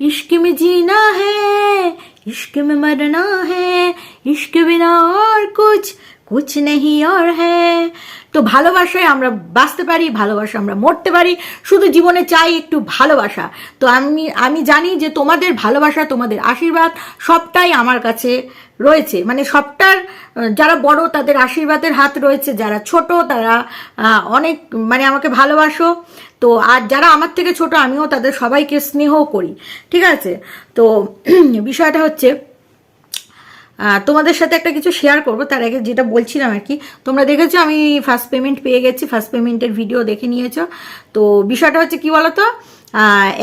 इश्क में जीना है इश्क में मरना है इश्क बिना और कुछ कुछ नहीं और है তো ভালোবাসায় আমরা বাঁচতে পারি ভালোবাসা আমরা মরতে পারি শুধু জীবনে চাই একটু ভালোবাসা তো আমি আমি জানি যে তোমাদের ভালোবাসা তোমাদের আশীর্বাদ সবটাই আমার কাছে রয়েছে মানে সবটার আহ, যারা বড় তাদের আশীর্বাদের হাত রয়েছে যারা ছোট তারা আহ, অনেক মানে আমাকে ভালোবাসো তো আর যারা আমার থেকে ছোট, আমিও তাদের সবাইকে স্নেহ করি। ঠিক আছে? তো বিষয়টা হচ্ছে তোমাদের সাথে একটা কিছু শেয়ার করব। তার আগে যেটা বলছিলাম আর কি, তোমরা দেখেছ আমি ফার্স্ট পেমেন্ট পেয়ে গেছি ফার্স্ট পেমেন্টের ভিডিও দেখে নিয়েছো। তো বিষয়টা হচ্ছে কি বলতো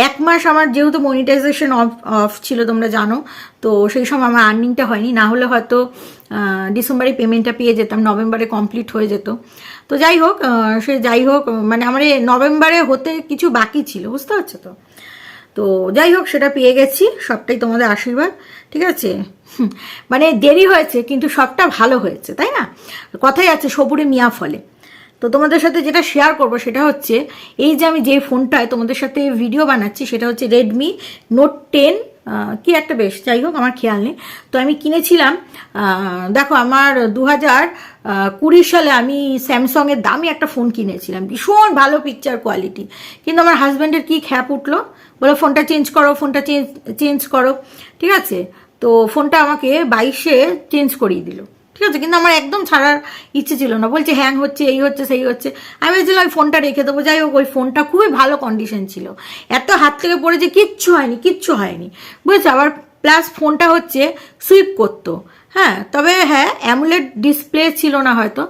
এক মাস আমার যেহেতু মনিটাইজেশন অফ অফ ছিল, তোমরা জানো, তো সেই সময় আমার আর্নিংটা হয়নি। না হলে হয়তো ডিসেম্বরে পেমেন্টটা পেয়ে যেতাম, নভেম্বরে কমপ্লিট হয়ে যেত। তো যাই হোক সে যাই হোক মানে আমার নভেম্বরে হতে কিছু বাকি ছিল, বুঝতে পারছ তো? তো যাই হোক, সেটা পেয়ে গেছি, সবটাই তোমাদের আশীর্বাদ, ঠিক আছে? মানে দেরি হয়েছে, কিন্তু সবটা ভালো হয়েছে, তাই না? কথাই আছে, সবুরে মিয়া ফলে। তো তোমাদের সাথে যেটা শেয়ার করব, সেটা হচ্ছে, এই যে আমি যে ফোনটায় তোমাদের সাথে ভিডিও বানাচ্ছি, সেটা হচ্ছে রেডমি নোট টেন কি একটা বেশ, যাই হোক, আমার খেয়াল নেই। তো আমি কিনেছিলাম দেখো আমার দু হাজার কুড়ি সালে আমি স্যামসংয়ের দামি একটা ফোন কিনেছিলাম। ভীষণ ভালো পিকচার কোয়ালিটি কিন্তু আমার হাজব্যান্ডের কি খ্যাপ উঠল? বলে, ফোনটা চেঞ্জ করো, ফোনটা চেঞ্জ চেঞ্জ করো। ঠিক আছে? তো ফোনটা আমাকে বাইশে চেঞ্জ করিয়ে দিল। ঠিক আছে, কিন্তু আমার একদম ছাড়ার ইচ্ছে ছিল না। বলছে, হ্যাং হচ্ছে, এই হচ্ছে, সেই হচ্ছে। আমি ভেবেছিলাম ওই ফোনটা রেখে দেবো। যাই হোক, ওই ফোনটা খুবই ভালো কন্ডিশন ছিল। এত হাত থেকে পড়ে যে কিচ্ছু হয়নি কিচ্ছু হয়নি। বুঝেছ? আবার প্লাস ফোনটা হচ্ছে সুইপ করতো। হ্যাঁ তবে হ্যাঁ অ্যামুলেট ডিসপ্লে ছিল না হয়তো।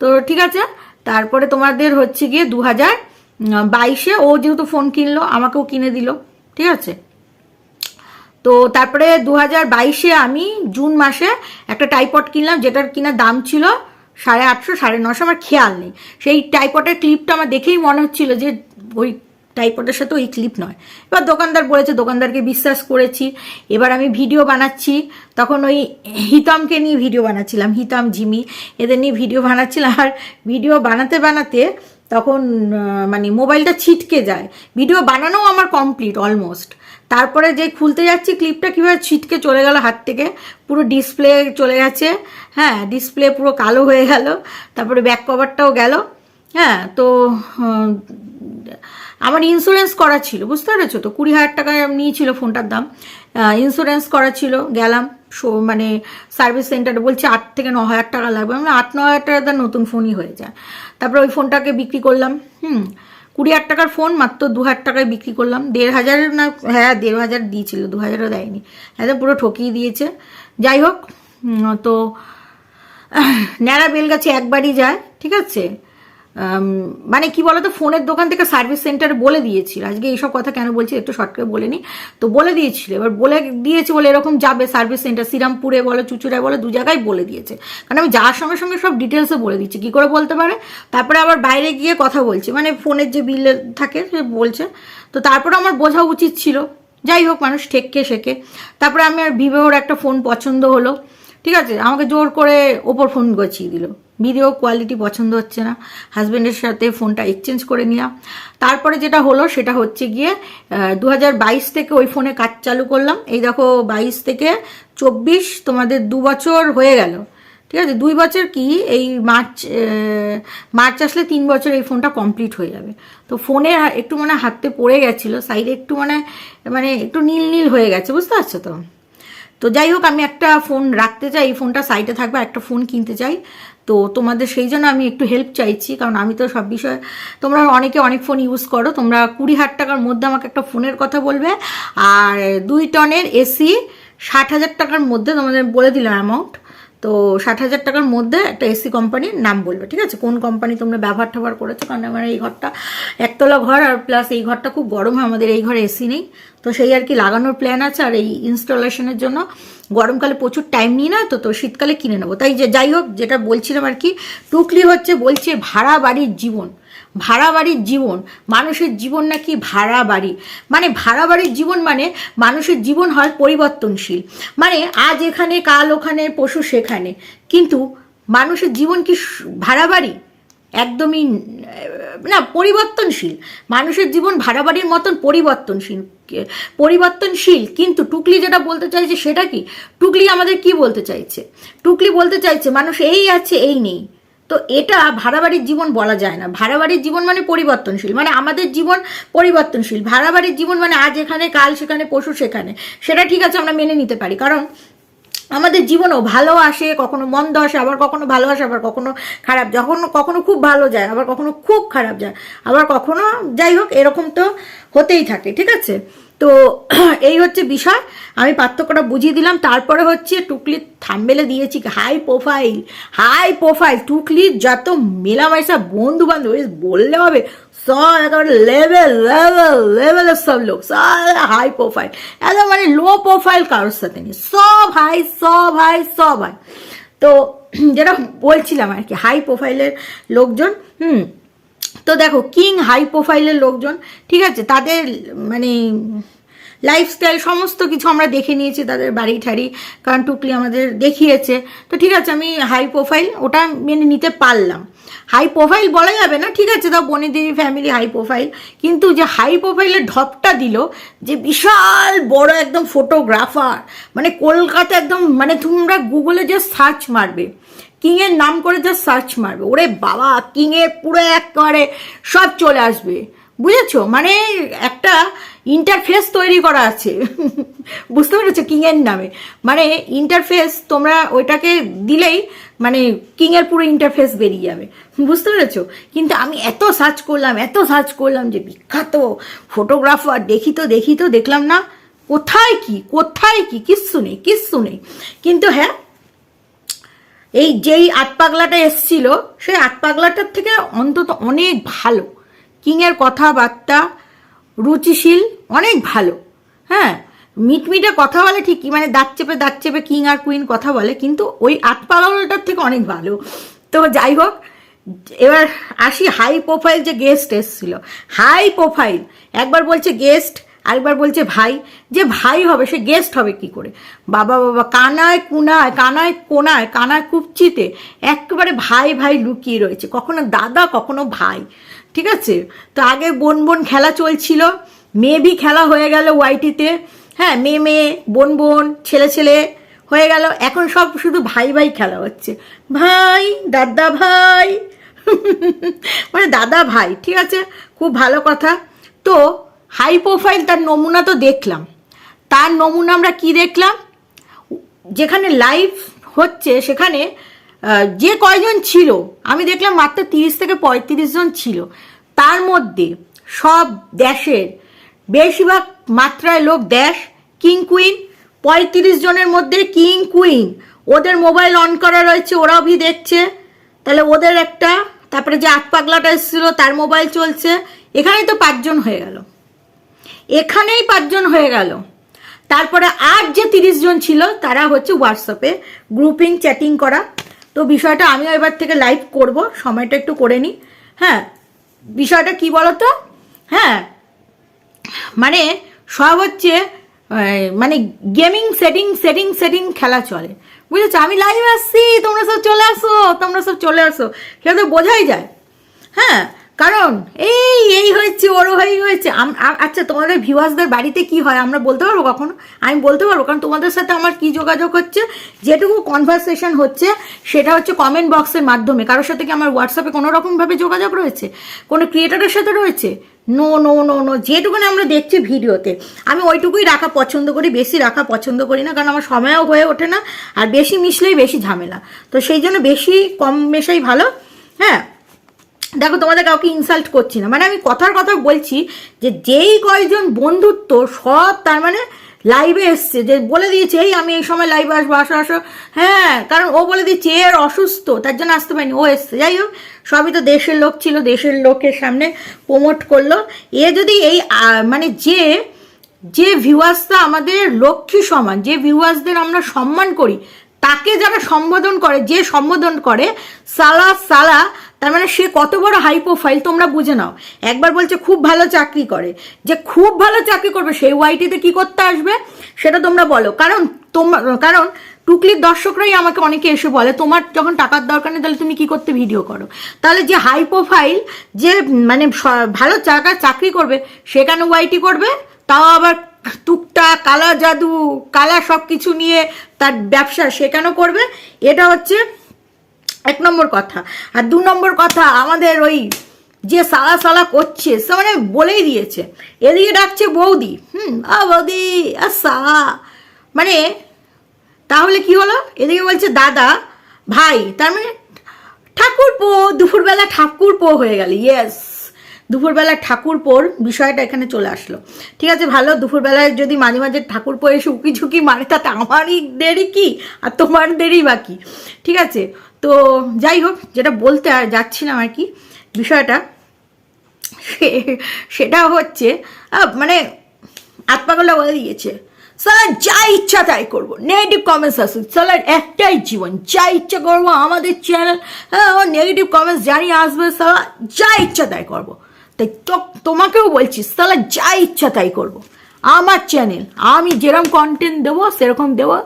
তো ঠিক আছে, তারপরে তোমাদের হচ্ছে গিয়ে দু হাজার বাইশে ও যেহেতু ফোন কিনলো, আমাকেও কিনে দিল। ঠিক আছে? তো তারপরে দু হাজার বাইশে আমি জুন মাসে একটা টাইপড কিনলাম, যেটার কিনা দাম ছিল সাড়ে আটশো, সাড়ে নশো, আমার খেয়াল নেই। সেই টাইপডের ক্লিপটা আমার দেখেই মনে হচ্ছিল যে ওই টাইপডের সাথে ওই ক্লিপ নয়। এবার দোকানদার বলেছে, দোকানদারকে বিশ্বাস করেছি। এবার আমি ভিডিও বানাচ্ছি। তখন ওই হিতমকে নিয়ে ভিডিও বানাচ্ছিলাম, হিতম জিমি। এদের নিয়ে ভিডিও বানাচ্ছিলাম। আর ভিডিও বানাতে বানাতে তখন মানে মোবাইলটা ছিটকে যায়। ভিডিও বানানোও আমার কমপ্লিট অলমোস্ট তারপরে যে খুলতে যাচ্ছি ক্লিপটা কীভাবে ছিটকে চলে গেল হাত থেকে, পুরো ডিসপ্লে চলে গেছে। হ্যাঁ ডিসপ্লে পুরো কালো হয়ে গেল, তারপরে ব্যাক কভারটাও গেল। হ্যাঁ তো আমার ইন্স্যুরেন্স করা ছিল, বুঝতে পেরেছ তো? কুড়ি হাজার টাকা নিয়েছিল ফোনটার দাম। ইন্স্যুরেন্স করা ছিল, গেলাম। মানে সার্ভিস সেন্টারে বলছে আট থেকে ন হাজার টাকা লাগবে। মানে আট, ন হাজার টাকা তার নতুন ফোনই হয়ে যায়। তারপরে ওই ফোনটাকে বিক্রি করলাম, হুম। কুড়ি হাজার টাকার ফোন, মাত্র দু হাজার টাকায় বিক্রি করলাম। দেড় হাজার না হ্যাঁ দেড় হাজার দিয়েছিল, দু হাজারও দেয়নি। একদম পুরো ঠকিয়ে দিয়েছে। যাই হোক তো ন্যাড়া বেলগাছে একবারই যায়, ঠিক আছে? মানে কি বলতো, ফোনের দোকান থেকে সার্ভিস সেন্টার বলে দিয়েছিল। আজকে এইসব কথা কেন বলছি একটু শর্ট করে বলে নি। তো বলে দিয়েছিল। এবার বলে দিয়েছে বলে এরকম যাবে সার্ভিস সেন্টার, শ্রীরামপুরে বলো, চুচুড়ায় বলো, দু জায়গায় বলে দিয়েছে। কারণ আমি যাওয়ার সঙ্গে সঙ্গে সব ডিটেলসে বলে দিচ্ছি। কী করে বলতে পারে? তারপরে আবার বাইরে গিয়ে কথা বলছে। মানে ফোনের যে বিল থাকে, সে বলছে। তো তারপরে আমার বোঝা উচিত ছিল। যাই হোক, মানুষ ঠেককে শেখে। তারপরে আমি আর ভিভোর একটা ফোন পছন্দ হলো। ঠিক আছে? আমাকে জোর করে ওপর ফোন গছিয়ে দিল। ভিডিও কোয়ালিটি পছন্দ হচ্ছে না। হাজব্যান্ডের সাথে ফোনটা এক্সচেঞ্জ করে নিলাম। তারপরে যেটা হলো, সেটা হচ্ছে গিয়ে দু হাজার বাইশ থেকে ওই ফোনে কাজ চালু করলাম। এই দেখো, বাইশ থেকে চব্বিশ তোমাদের দু বছর হয়ে গেল। ঠিক আছে? দুই বছর কি? এই মার্চ মার্চ আসলে তিন বছর এই ফোনটা কমপ্লিট হয়ে যাবে। তো ফোনে একটু মানে হাতে পড়ে গেছিল সাইডে একটু মানে মানে একটু নীল নীল হয়ে গেছে, বুঝতে পারছ তো? তো যাই হোক, আমি একটা ফোন রাখতে চাই, এই ফোনটা সাইডে থাকবে একটা ফোন কিনতে চাই। তো তোমাদের সেই জন্য আমি একটু হেল্প চাইছি, কারণ আমি তো সব বিষয়ে, তোমরা অনেকে অনেক ফোন ইউজ করো, তোমরা কুড়ি হাজার টাকার মধ্যে আমাকে একটা ফোনের কথা বলবে, আর দুই টনের এসি ষাট হাজার টাকার মধ্যে তোমাদের বলে দিলাম অ্যামাউন্ট তো ষাট হাজার টাকার মধ্যে একটা এসি কোম্পানির নাম বলবে, ঠিক আছে? কোন কোম্পানি তোমরা ব্যবহার ট্যাবহার করেছ? কারণ আমার এই ঘরটা একতলা ঘর আর প্লাস এই ঘরটা খুব গরম হয়, আমাদের এই ঘরে এসি নেই। তো সেই আর কি লাগানোর প্ল্যান আছে আর এই ইনস্টলেশনের জন্য। গরমকালে প্রচুর টাইম নিই না তো তো শীতকালে কিনে নেব। তাই যে যাই হোক, যেটা বলছিলাম আর কি, টুকলি হচ্ছে বলছে ভাড়া বাড়ির জীবন। ভাড়া বাড়ির জীবন, মানুষের জীবন নাকি ভাড়া বাড়ি মানে ভাড়া বাড়ির জীবন মানে মানুষের জীবন হয় পরিবর্তনশীল। মানে আজ এখানে, কাল ওখানে পশু সেখানে। কিন্তু মানুষের জীবন কি ভাড়া বাড়ি একদমই না, পরিবর্তনশীল। মানুষের জীবন ভাড়া বাড়ির মতন পরিবর্তনশীল পরিবর্তনশীল। কিন্তু টুকলি যেটা বলতে চাইছে সেটা কি? টুকলি আমাদের কি বলতে চাইছে? টুকলি বলতে চাইছে, মানুষ এই আছে, এই নেই। তো এটা ভাড়া বাড়ির জীবন বলা যায় না। ভাড়া বাড়ির জীবন মানে পরিবর্তনশীল মানে আমাদের জীবন পরিবর্তনশীল। ভাড়া বাড়ির জীবন মানে আজ এখানে, কাল সেখানে পশু সেখানে। সেটা ঠিক আছে, আমরা মেনে নিতে পারি। কারণ আমাদের জীবনও ভালো আসে, কখনো মন্দ আসে, আবার কখনো ভালো আসে, আবার কখনো খারাপ। যখন কখনো খুব ভালো যায়, আবার কখনো খুব খারাপ যায়, আবার কখনো যাই হোক, এরকম তো হতেই থাকে, ঠিক আছে? তো এই হচ্ছে বিষয়। আমি পার্থক্যটা বুঝিয়ে দিলাম। তারপরে হচ্ছে টুকলির থাম্বেলে দিয়েছি হাই প্রোফাইল হাই প্রোফাইল টুকলির যত মেলামেশা বন্ধু বান্ধব বললে হবে, সব একেবারে লেভেল লেভেল লেভেলের সব লোক, সব হাই প্রোফাইল একদম মানে লো প্রোফাইল কারোর সাথে নেই। সব হাই সব হাই সব হাই তো যেটা বলছিলাম আর কি হাই প্রোফাইলের লোকজন, হুম তো দেখো কিং হাই প্রোফাইলের লোকজন, ঠিক আছে? তাদের মানে লাইফস্টাইল সমস্ত কিছু আমরা দেখে নিয়েছি, তাদের বাড়ি ঠাড়ি কারণ টুকলি আমাদের দেখিয়েছে। তো ঠিক আছে, আমি হাই প্রোফাইল ওটা মেনে নিতে পারলাম। হাই প্রোফাইল বলা যাবে না, ঠিক আছে? তাও বনিদেবী ফ্যামিলি হাই প্রোফাইল কিন্তু যে হাই প্রোফাইলের ঢপটা দিল, যে বিশাল বড় একদম ফটোগ্রাফার মানে কলকাতা একদম মানে তোমরা গুগলে যে সার্চ মারবে। কিংয়ের নাম করে যা সার্চ মারবে। ওরে বাবা, কিংয়ের পুরো একবারে সব চলে আসবে। বুঝেছ? মানে একটা ইন্টারফেস তৈরি করা আছে। বুঝতে পেরেছ? কিংয়ের নামে। মানে ইন্টারফেস তোমরা ওইটাকে দিলেই মানে কিংয়ের পুরো ইন্টারফেস বেরিয়ে যাবে। বুঝতে পেরেছ? কিন্তু আমি এত সার্চ করলাম, এত সার্চ করলাম যে বিখ্যাত ফটোগ্রাফার দেখি তো দেখি তো, দেখলাম না। কোথায় কি? কোথায় কি? কিচ্ছু নেই কিচ্ছু নেই। কিন্তু হ্যাঁ এই যেই আট পাগলাটা এসছিল, সেই আট পাগলাটার থেকে অন্তত অনেক ভালো। কিংয়ের কথাবার্তা রুচিশীল, অনেক ভালো। হ্যাঁ মিটমিটে কথা বলে ঠিকই মানে দাঁত চেপে দাঁত চেপে কিং আর কুইন কথা বলে, কিন্তু ওই আট পাগলাটার থেকে অনেক ভালো। তো যাই হোক, এবার আসি হাই প্রোফাইল যে গেস্ট এসছিল। হাই প্রোফাইল, একবার বলছে গেস্ট আরেকবার বলছে ভাই, যে ভাই হবে, সে গেস্ট হবে কি করে? বাবা বাবা, কানায় কুনায়, কানায় কোনায়, কানায় কুপচিতে একেবারে ভাই ভাই লুকিয়ে রয়েছে। কখনো দাদা, কখনো ভাই। ঠিক আছে? তো আগে বোন বোন খেলা চলছিল। ভি খেলা হয়ে গেল ওয়াইটিতে। হ্যাঁ মেয়ে মেয়ে, বোন বোন, ছেলে ছেলে হয়ে গেল। এখন সব শুধু ভাই ভাই খেলা হচ্ছে। ভাই, দাদা, ভাই। মানে দাদা, ভাই। ঠিক আছে? খুব ভালো কথা। তো হাই প্রোফাইল তার নমুনা তো দেখলাম। তার নমুনা আমরা কি দেখলাম? যেখানে লাইভ হচ্ছে সেখানে যে কয়জন ছিল, আমি দেখলাম মাত্র তিরিশ থেকে পঁয়ত্রিশ জন ছিল। তার মধ্যে সব দেশের বেশিরভাগ মাত্রায় লোক দেশ কিং কুইন পঁয়ত্রিশ জনের মধ্যে কিং কুইন ওদের মোবাইল অন করা রয়েছে, ওরাও ভি দেখছে। তাহলে ওদের একটা, তারপরে যে আট পাগলাটা এসেছিল, তার মোবাইল চলছে। এখানেই তো পাঁচজন হয়ে গেল। এখানেই পাঁচজন হয়ে গেল। তারপরে আর যে তিরিশ জন ছিল, তারা হচ্ছে হোয়াটসঅ্যাপে গ্রুপিং চ্যাটিং করা। তো বিষয়টা আমিও এবার থেকে লাইভ করব, সময়টা একটু করে নিই হ্যাঁ বিষয়টা কি বলতো? হ্যাঁ মানে সব হচ্ছে মানে গেমিং সেটিং সেটিং সেটিং খেলা চলে। বুঝেছ? আমি লাইভ আসছি, তোমরা সব চলে আসো, তোমরা সব চলে আসো। সেটা তো বোঝাই যায়। হ্যাঁ কারণ এই এই হয়েছে, ওরও হয়ে হয়েছে আচ্ছা তোমাদের ভিউয়ার্সদের বাড়িতে কি হয়? আমরা বলতে পারব কখনো? আমি বলতে পারব, কারণ তোমাদের সাথে আমার কি যোগাযোগ হচ্ছে? যেটুকু কনভারসেশন হচ্ছে, সেটা হচ্ছে কমেন্ট বক্সের মাধ্যমে। কারোর সাথে কি আমার হোয়াটসঅ্যাপে কোনো রকমভাবে যোগাযোগ রয়েছে? কোনো ক্রিয়েটারের সাথে রয়েছে? নো নো নো নো যেটুকুনি আমরা দেখছি ভিডিওতে। আমি ওইটুকুই রাখা পছন্দ করি, বেশি রাখা পছন্দ করি না, কারণ আমার সময়ও হয়ে ওঠে না, আর বেশি মিশলেই বেশি ঝামেলা। তো সেই জন্য বেশি কম মেশাই ভালো হ্যাঁ? দেখো, তোমাদের কাউকে ইনসাল্ট করছি না। মানে আমি কথার কথা বলছি যে, যেই কয়েকজন বন্ধুত্ব সব তার মানে লাইভে এসছে। যে বলে দিয়েছে, এই, আমি এই সময় লাইভে আসব, আসো আসো। হ্যাঁ কারণ ও বলে দিয়েছে এর অসুস্থ। তার জন্য আসতে পারিনি, ও এসছে। যাই হোক, সবই তো দেশের লোক ছিল, দেশের লোকের সামনে প্রমোট করল। এ যদি এই মানে যে যে ভিউয়ার্সটা আমাদের লক্ষ্মী সমান, যে ভিউয়ার্সদের আমরা সম্মান করি, তাকে যারা সম্বোধন করে, যে সম্বোধন করে, সালা সালা তার মানে সে কত বড় হাই প্রোফাইল তোমরা বুঝে নাও। একবার বলছে খুব ভালো চাকরি করে। যে খুব ভালো চাকরি করবে, সেই ওয়াইটিতে কি করতে আসবে? সেটা তোমরা বলো। কারণ তোমার কারণ টুকলির দর্শকরাই আমাকে অনেকে এসে বলে, তোমার যখন টাকার দরকার নেই, তাহলে তুমি কি করতে ভিডিও করো? তাহলে যে হাই প্রোফাইল যে মানে ভালো জায়গায় চাকরি করবে, সে কেন ওয়াইটি করবে? তাও আবার টুকটা কালা জাদু, কালা সব কিছু নিয়ে তার ব্যবসা সে কেন করবে? এটা হচ্ছে এক নম্বর কথা। আর দু নম্বর কথা, আমাদের ওই যে সালা সালা করছে, সে মানে বলেই দিয়েছে। এদিকে ডাকছে বৌদি। হুম, আ বৌদি, আ সালা। মানে তাহলে কি হলো? এদিকে বলছে, দাদা, ভাই, তার মানে ঠাকুর পো, দুপুরবেলা ঠাকুর পো হয়ে গেল। ইয়েস দুপুরবেলা ঠাকুর পোর বিষয়টা এখানে চলে আসলো। ঠিক আছে, ভালো, দুপুরবেলায় যদি মাঝে মাঝে ঠাকুর পো এসে উকি ঝুঁকি মারে, তাতে আমারই দেরি কি? আর তোমার দেরি বাকি? ঠিক আছে তো যাই হোক, যেটা বলতে যাচ্ছিলাম আর কি, বিষয়টা সেটা হচ্ছে মানে আত্মাগুলো বলে দিয়েছে সালা যা ইচ্ছা তাই করব। নেগেটিভ কমেন্টস আসুক সালার একটাই জীবন, যা ইচ্ছা করব, আমাদের চ্যানেল হ্যাঁ নেগেটিভ কমেন্টস জানি আসবে সালা যা ইচ্ছা তাই করব। তাই তো- তোমাকেও বলছি সালা যা ইচ্ছা তাই করব। আমার চ্যানেল আমি যেরকম কন্টেন্ট দেবো, সেরকম দেবো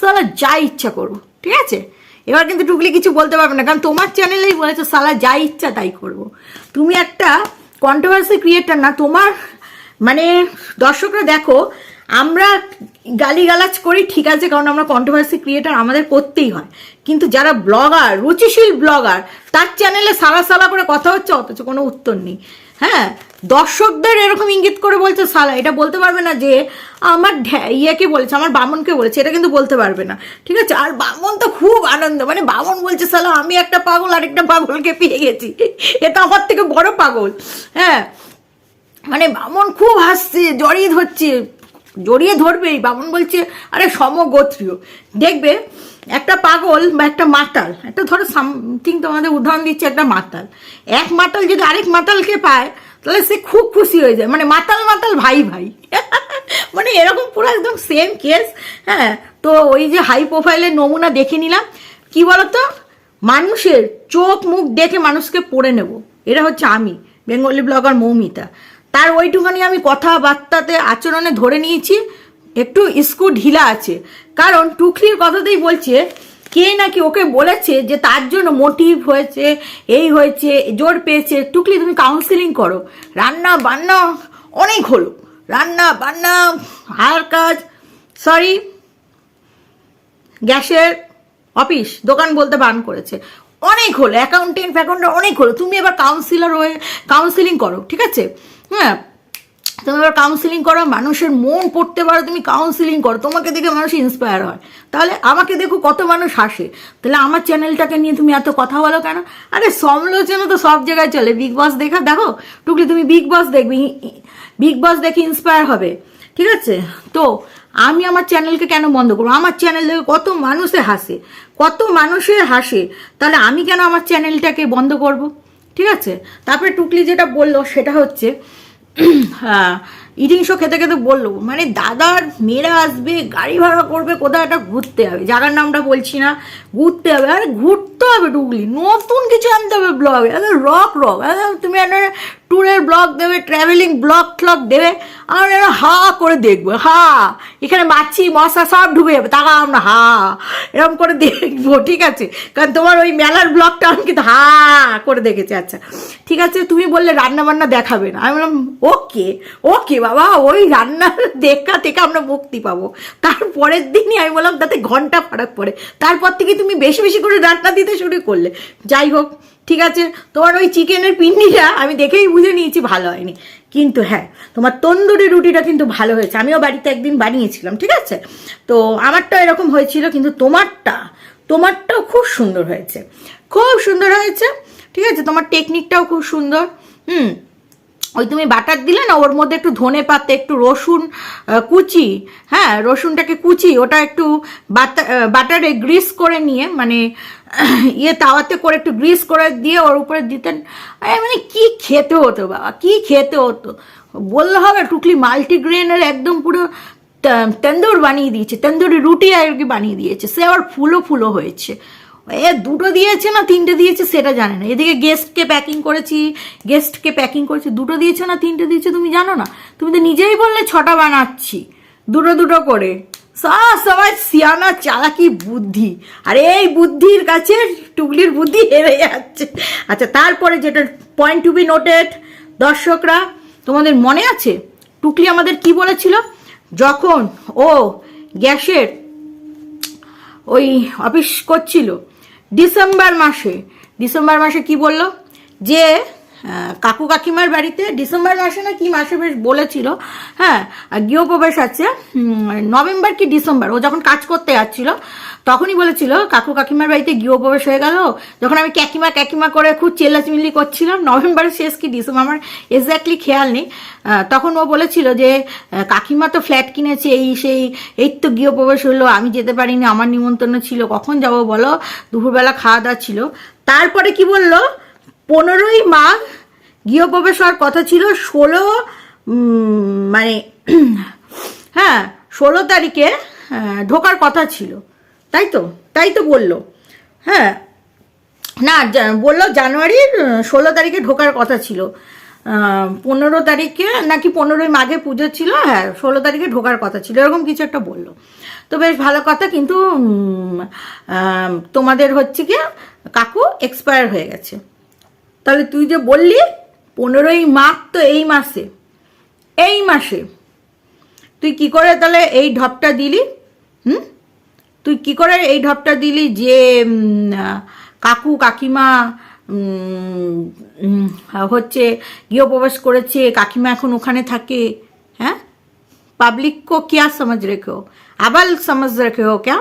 সালা যা ইচ্ছা করব, ঠিক আছে? এবার কিন্তু টুকলি কিছু বলতে পারবে না, কারণ তোমার চ্যানেলেই বলেছ, সালা যা ইচ্ছা তাই করব। তুমি একটা কন্ট্রোভার্সি ক্রিয়েটার না, তোমার মানে দর্শকরা দেখো, আমরা গালিগালাজ করি, ঠিক আছে, কারণ আমরা কন্ট্রোভার্সি ক্রিয়েটার আমাদের করতেই হয়। কিন্তু যারা ব্লগার রুচিশীল ব্লগার তার চ্যানেলে সালা সালা করে কথা হচ্ছে, অথচ কোনো উত্তর নেই। হ্যাঁ? দর্শকদের এরকম ইঙ্গিত করে বলছে, সালা, এটা বলতে পারবে না যে আমার ইয়েকে বলেছে, আমার বামনকে বলেছে, এটা কিন্তু বলতে পারবে না। ঠিক আছে? আর বামন তো খুব আনন্দ মানে বামন বলছে, সালা, আমি একটা পাগল, আরেকটা পাগলকে পেয়ে গেছি। এটা আমার থেকে বড় পাগল হ্যাঁ? মানে বামন খুব হাসছে, জড়িয়ে ধরছে, জড়িয়ে ধরবেই। বামন বলছে, আরে, সমগোত্রীয়। দেখবে, একটা পাগল বা একটা মাতাল, একটা ধরো সামথিং তোমাদের উদাহরণ দিচ্ছে, একটা মাতাল। এক মাতাল যদি আরেক মাতালকে পায় তাহলে সে খুব খুশি হয়ে যায়। মানে মাতাল মাতাল ভাই ভাই। মানে এরকম পুরো একদম সেম কেস হ্যাঁ? তো ওই যে হাই প্রোফাইলের নমুনা দেখে নিলাম। কি বলতো? মানুষের চোখ মুখ দেখে মানুষকে পড়ে নেব। এটা হচ্ছে আমি, বেঙ্গলি ব্লগার মৌমিতা। তার ওইটুখানি আমি কথাবার্তাতে, আচরণে ধরে নিয়েছি। একটু স্কু ঢিলা আছে। কারণ টুকলির কথাতেই বলছে কে নাকি ওকে বলেছে যে তার জন্য মোটিভ হয়েছে, এই হয়েছে, জোর পেয়েছে টুকলি তুমি কাউন্সিলিং করো। রান্না বান্না অনেক হলো। রান্না বান্না, হার কাজ সরি গ্যাসের অফিস, দোকান বলতে বান করেছে। অনেক হলো অ্যাকাউন্টেন্ট ফ্যাকাউন্টেন্ট অনেক হলো। তুমি এবার কাউন্সিলর হয়ে কাউন্সিলিং করো, ঠিক আছে? হ্যাঁ তুমি এবার কাউন্সিলিং করো, মানুষের মন পড়তে পারো, তুমি কাউন্সিলিং করো, তোমাকে দেখে মানুষ ইন্সপায়ার হয়। তাহলে আমাকে দেখো কত মানুষ হাসে। তাহলে আমার চ্যানেলটাকে নিয়ে তুমি এত কথা বলো কেন? আরে সমালোচনা তো সব জায়গায় চলে। বিগ বস দেখা, দেখো, টুকলি তুমি বিগ বস দেখবে বিগ বস দেখে ইন্সপায়ার হবে। ঠিক আছে? তো আমি আমার চ্যানেলকে কেন বন্ধ করব? আমার চ্যানেল দেখে কত মানুষে হাসে, কত মানুষে হাসে। তাহলে আমি কেন আমার চ্যানেলটাকে বন্ধ করব? ঠিক আছে? তারপরে টুকলি যেটা বলল, সেটা হচ্ছে হ্যাঁ ইটিং শো খেতে খেতে বলল মানে দাদার মেয়েরা আসবে, গাড়ি ভাড়া করবে কোথাও একটা ঘুরতে হবে? জায়গার নামটা বলছি না, ঘুরতে হবে। আরে ঘুরতে হবে টুকলি নতুন কিছু আনতে হবে ব্লগে আরে রক রক তুমি একটা ট্যুরের ব্লগ দেবে ট্রাভেলিং ব্লগ ট্লগ দেবে আর এরা হা করে দেখব, হা। এখানে মাছি, মশা সব ঢুকে যাবে তাকা আমরা হা। এরকম করে দেখব, ঠিক আছে? কারণ তোমার ওই মেলার ব্লগটা আমি কিন্তু হা করে দেখেছি আচ্ছা। ঠিক আছে, তুমি বললে রান্না বান্না দেখাবে না। আমি বললাম, ওকে ওকে বাবা, ওই রান্নার দেখা থেকে আমরা মুক্তি পাবো। তারপরের দিনই আমি বললাম, তাতে ঘণ্টা ফারাক পড়ে। তারপর থেকে তুমি বেশি বেশি করে রান্না দিতে শুরু করলে। যাই হোক, ঠিক আছে, তোমার ওই চিকেনের পিন্ডিটা আমি দেখেই বুঝে নিয়েছি, ভালো হয়নি। কিন্তু হ্যাঁ তোমার তন্দুরি রুটিটা কিন্তু ভালো হয়েছে। আমিও বাড়িতে একদিন বানিয়েছিলাম, ঠিক আছে? তো আমারটা এরকম হয়েছিল, কিন্তু তোমারটা, তোমারটাও খুব সুন্দর হয়েছে। খুব সুন্দর হয়েছে, ঠিক আছে? তোমার টেকনিকটাও খুব সুন্দর, হুম? ওই তুমি বাটার দিলে না, ওর মধ্যে একটু ধনে পাতে, একটু রসুন কুচি হ্যাঁ রসুনটাকে কুচি, ওটা একটু বাটা বাটারে গ্রিস করে নিয়ে মানে ইয়ে তাওয়াতে করে একটু গ্রিস করে দিয়ে ওর উপরে দিতেন। মানে কি খেতে হতো বাবা, কি খেতে হতো। বললে হবে টুকলি মাল্টিগ্রেনের একদম পুরো তন্দুর বানিয়ে দিয়েছে, তন্দুরি রুটি আর কি বানিয়ে দিয়েছে। সে আবার ফুলো ফুলো হয়েছে। এ, দুটো দিয়েছে না তিনটে দিয়েছে সেটা জানে না। এদিকে গেস্টকে প্যাকিং করেছি গেস্টকে প্যাকিং করেছি, দুটো দিয়েছে না তিনটে দিয়েছে তুমি জানো না? তুমি তো নিজেই বললে ছটা বানাচ্ছি, দুটো দুটো করে। সব সময় সিয়ানা চালাকি বুদ্ধি। আর এই বুদ্ধির কাছে টুকলির বুদ্ধি হেরে যাচ্ছে। আচ্ছা তারপরে যেটা পয়েন্ট টু বি নোটেড দর্শকরা, তোমাদের মনে আছে? টুকলি আমাদের কি বলেছিল? যখন ও গ্যাসের ওই অফিস করছিল ডিসেম্বর মাসে। ডিসেম্বর মাসে কি বলল? যে কাকু কাকিমার বাড়িতে ডিসেম্বর মাসে না কি মাসে বেশ বলেছিল হ্যাঁ আর গৃহপ্রবেশ আছে নভেম্বর কি ডিসেম্বর, ও যখন কাজ করতে যাচ্ছিল, তখনই বলেছিল, কাকু কাকিমার বাড়িতে গৃহপ্রবেশ হয়ে গেল, যখন আমি ক্যাকিমা ক্যাকিমা করে খুব চেল্লাচিল্লি করছিলাম, নভেম্বরের শেষ কি ডিসেম্বর, আমার এক্স্যাক্টলি খেয়াল নেই তখন ও বলেছিল যে কাকিমা তো ফ্ল্যাট কিনেছে, এই সেই, এই তো গৃহপ্রবেশ হলো, আমি যেতে পারিনি, আমার নিমন্ত্রণ ছিল, কখন যাব বলো, দুপুরবেলা খাওয়া দাওয়া ছিল, তারপরে কি বলল পনেরোই মাঘ গৃহপ্রবেশ হওয়ার কথা ছিল, ষোলো মানে হ্যাঁ ষোলো তারিখে ঢোকার কথা ছিল। তাই তো? তাই তো বলল। হ্যাঁ না বলল জানুয়ারির ষোলো তারিখে ঢোকার কথা ছিল। পনেরো তারিখে নাকি পনেরোই মাঘে পুজো ছিল হ্যাঁ ষোলো তারিখে ঢোকার কথা ছিল, এরকম কিছু একটা বলল। তো বেশ ভালো কথা, কিন্তু তোমাদের হচ্ছে কি কাকু এক্সপায়ার হয়ে গেছে। তাহলে তুই যে বললি পনেরোই মাঘ তো এই মাসে এই মাসে তুই কি করে তাহলে এই ঢপটা দিলি হুম তুই কি করে এই ঢপটা দিলি যে উম, আহ, কাকু কাকিমা উম, উম, হচ্ছে গৃহপ্রবেশ করেছে কাকিমা এখন ওখানে থাকে হ্যাঁ পাবলিক কো क्या समझ रखे हो আবাল समझ रखे हो क्या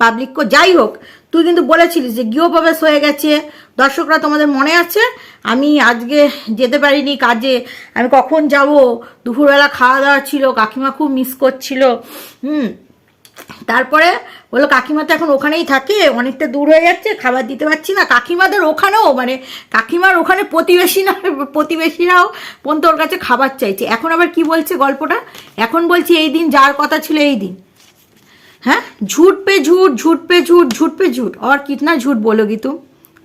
পাবলিক কো যাই হোক তুই কিন্তু বলেছিলিস যে গৃহপ্রবেশ হয়ে গেছে। দর্শকরা তোমাদের মনে আছে? আমি আজকে যেতে পারিনি কাজে। আমি কখন যাব? দুপুরবেলা খাওয়া দাওয়া ছিল, কাকিমা খুব মিস করছিল। হুম। তারপরে বলল, কাকিমা তো এখন ওখানেই থাকে, অনেকটা দূর হয়ে যাচ্ছে, খাবার দিতে পারছি না। কাকিমাদের ওখানেও মানে কাকিমার ওখানে প্রতিবেশী না, প্রতিবেশীরাও পর্যন্ত ওর কাছে খাবার চাইছে। এখন আবার কি বলছে গল্পটা? এখন বলছি, এই দিন যার কথা ছিল, এই দিন। हाँ झूठ पे झूठ झूठ पे झूठ झूठ पे झूठ और कितना झूठ बोलोगी तुम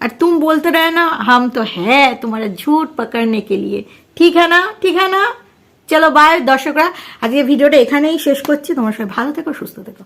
और तुम बोलते रहे ना हम तो है तुम्हारा झूठ पकड़ने के लिए ঠিক है না ঠিক है না চলো বাই দর্শকরা আজকে ভিডিওটা এখানেই শেষ করছি তোমার সবাই ভালো থেকো সুস্থ থেকো